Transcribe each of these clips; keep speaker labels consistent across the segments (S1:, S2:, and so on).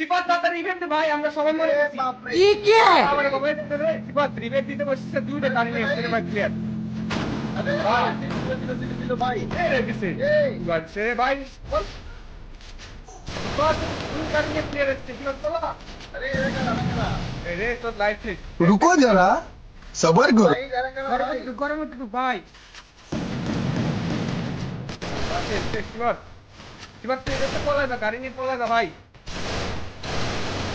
S1: শিবাত তাড়াতাড়ি ইভেন্ট ভাই আমরা সবাই মরে গেছি
S2: কি কে
S1: আমার বাবা দিতে রে শিবাত রিভেট দিতে বসছে দুইটা গাড়ি নিয়ে এসে ভাই ক্লিয়ার
S3: ভাই
S1: এই রে গেছে
S3: এই।
S1: গেছে ভাই শিবাত দুই গাড়ি নিয়ে ক্লিয়ার এসছে শিবাত চলা
S3: अरे ये करा करा
S1: এই রে তোর লাইফ ঠিক
S4: रुको जरा सबर करो
S3: भाई करा करा
S1: গরম
S3: भाई
S1: একটু গরম একটু ভাই শিবাত শিবাত তুই এসে পলা যা গাড়ি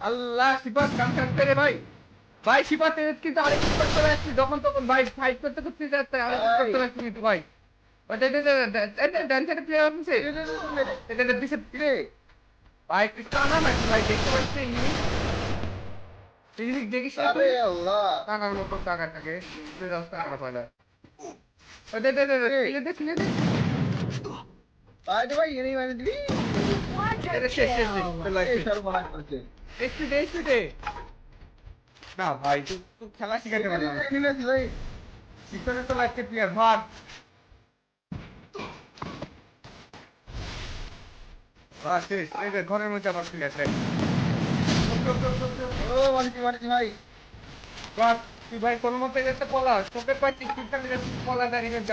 S3: আল্লাহ
S1: শিবাস কাম করতে রে ভাই ভাই শিবাস কিন্তু আরেক করতে আসছি যখন তখন ভাই ফাইট করতে করতে যাচ্ছে আরেক করতে আসছি কিন্তু ভাই দেখিস না ভাই খেলা তো লাগছে প্লেয়ার শেষ ঘরের মধ্যে
S3: আমার ফিরে আসে। ভাই।
S1: বাস তুই ভাই কোনো মতে গেছে পলা তোকে পাচ্ছি পলা দাঁড়িয়ে গেছে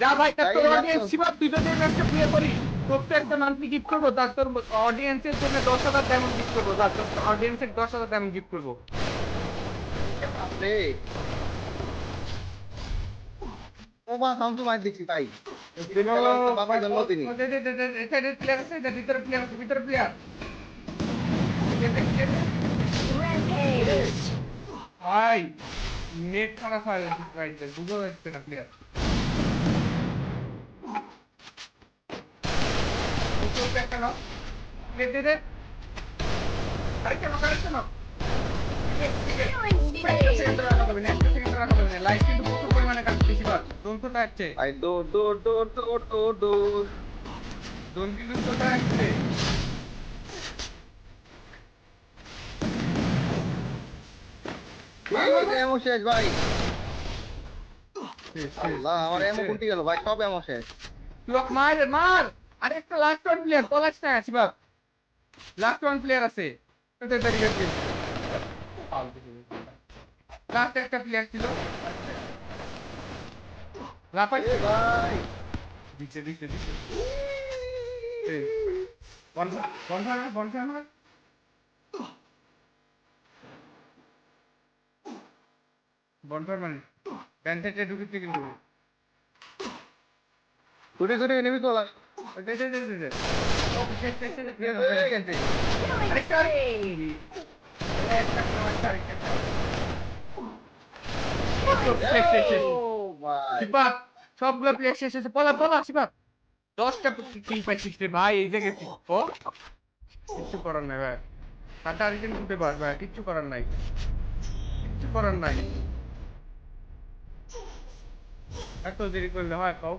S1: যা ভাই তোর
S3: না?
S1: অডিয়েন্স। সিপাত তুই যদি ম্যাচটা বুয়া করিস তোকে একটা মান্থলি গিফট করব তার তোর অডিয়েন্সের জন্য দশ হাজার ডায়মন্ড গিফট করব যা তোর অডিয়েন্সের দশ হাজার ডায়মন্ড গিফট করব।
S3: रे ও মা সামসু মাই দেখছি ভাই বাবা
S1: আছে, ভিতরে আছে, ভিতরে নেট খারাপ হয় না প্লেয়ার একটা নাও দে দে দে আরেকটা নাও আরেকটা নাও একটা second রাখা যাবে না, একটা second রাখা যাবে না। Light কিন্তু প্রচুর পরিমাণে কাটছে বেশিরভাগ। দোন তো কাটছে।
S3: ভাই দো দো দো দো দো দো। এমো শেষ ভাই
S1: শেষ, শেষ,
S3: আল্লাহ আমার এমো
S1: শেষ।
S3: কুটি গেল ভাই সব এমো শেষ
S1: লোক মার মার আর একটা লাস্ট ওয়ান প্লেয়ার পলাশ না আছে বাপ লাস্ট ওয়ান প্লেয়ার আছে লাস্ট একটা প্লেয়ার ছিল।
S3: ভাই।
S1: দিচ্ছে দিচ্ছে দিচ্ছে বন্ধ মানে প্যান্টেটে ঢুকেছে কিন্তু।
S3: কুটি কুটি
S1: ও
S3: ভাই
S1: কিচ্ছু করার নাই ভাই পার ভাই কিচ্ছু করার নাই কিচ্ছু করার নাই এত দেরি করলে হয় কাউ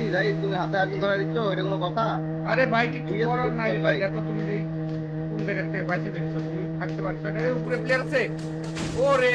S3: এই ভাই তুমি হাতে হাতে ধরে দিচ্ছ এটা কোনো কথা
S1: আরে ভাই কিছু করার নাই
S3: ভাই।
S1: দেখো তুমি কোন জায়গা থেকে দেখছ তুমি থাকতে পারছ না। উপরে প্লেয়ার আছে ওরে